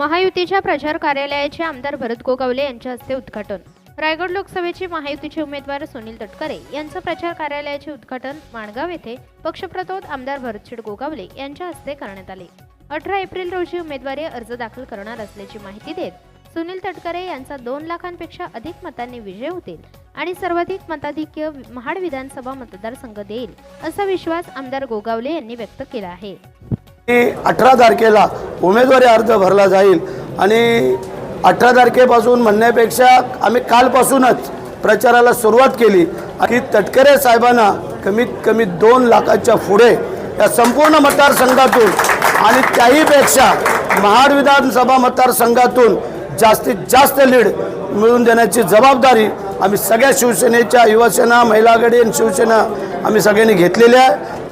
महायुतीच्या प्रचार कार्यालयाचे आमदार भरत गोगावले यांच्या हस्ते उद्घाटन. रायगड लोकसभेचे महायुतीचे उमेदवार सुनील तटकरे यांचं प्रचार कार्यालयाचे उद्घाटन माणगाव येथे पक्षप्रतोद आमदार भरतशेठ गोगावले यांच्या हस्ते करण्यात आले. अठरा एप्रिल रोजी उमेदवारी अर्ज दाखल करणार असल्याची माहिती देत सुनील तटकरे यांचा दोन लाखांपेक्षा अधिक मतांनी विजय होतील आणि सर्वाधिक मताधिक्य महाड विधानसभा मतदारसंघ देईल असा विश्वास आमदार गोगावले यांनी व्यक्त केला आहे. अठरा तारखेला उमेदवारी अर्ज भरला जाईल. आणि अठरा तारखेपासून म्हणण्यापेक्षा आम्ही कालपासूनच प्रचाराला सुरुवात केली. की तटकरे साहेबांना कमीत कमी दोन लाखाच्या पुढे या संपूर्ण मतदारसंघातून आणि त्याहीपेक्षा महाड विधानसभा मतदारसंघातून जास्तीत जास्त लीड मिळवून देण्याची जबाबदारी आम्ही सगळ्या शिवसेनेच्या युवासेना महिला आघाडी आणि शिवसेना आम्ही सगळ्यांनी घेतलेली आहे.